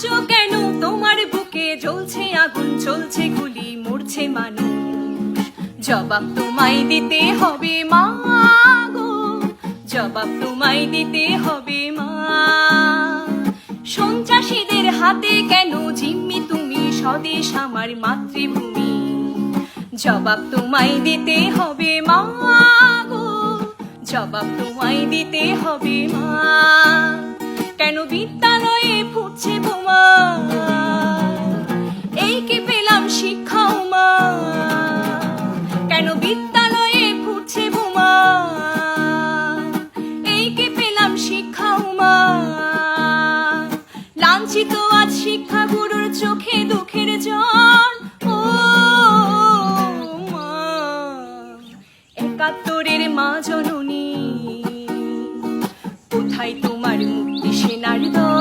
আজও কেন? তোমার বুকে জ্বলছে আগুন, চলছে গুলি, মরছে মানুষ। জবাব তোমায় দিতে হবে মা গো। জবাব তোমায় দিতে হবে মা। সন্ত্রাসীদের হাতে কেন জিম্মি তুমি? স্বদেশ আমার মাতৃভূমি। জবাব তোমায় দিতে হবে মা গো। জবাব তোমায় দিতে হবে মা বঞ্চিত আজ শিক্ষা গুরুর চোখে দুঃখের জল। ও মা, একাত্তরের মা জননী, কোথায় তোমার মুক্তি সেনার দল?